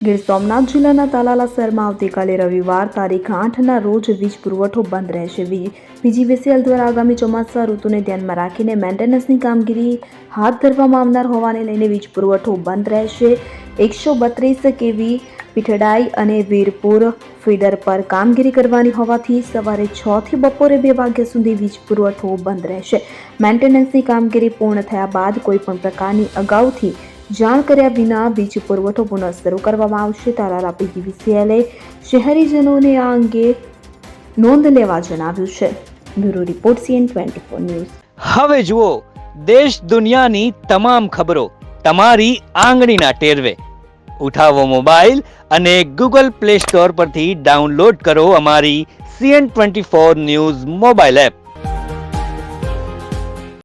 ગીર સોમનાથ જિલ્લાના તાલાલા શહેરમાં આવતીકાલે રવિવાર તારીખ આઠના રોજ વીજ પુરવઠો બંધ રહેશે. પીજીવીસીએલ દ્વારા આગામી ચોમાસા ઋતુને ધ્યાનમાં રાખીને મેન્ટેનન્સની કામગીરી હાથ ધરવામાં આવનાર હોવાને લઈને વીજ પુરવઠો બંધ રહેશે. એકસો બત્રીસ કેવી પીઠડાઈ અને વીરપુર ફીડર પર કામગીરી કરવાની હોવાથી સવારે છથી બપોરે બે વાગ્યા સુધી વીજ પુરવઠો બંધ રહેશે. મેન્ટેનન્સની કામગીરી પૂર્ણ થયા બાદ કોઈપણ પ્રકારની અગાઉથી જાણ કર્યા વિના વીજ પુરવઠો પુનઃ શરૂ કરવામાં આવશે. તારા આપી બીવીસીએલએ શહેરીજનોને આ અંગે નોંધ લેવા જણાવ્યું છે. Bureau report CN twenty four news. હવે જુઓ, દેશ દુનિયાની તમામ ખબરો તમારી આંગળીના ટેરવે. ઉઠાવો મોબાઈલ અને ગૂગલ પ્લે સ્ટોર પરથી ડાઉનલોડ કરો અમારી CN twenty four news mobile app.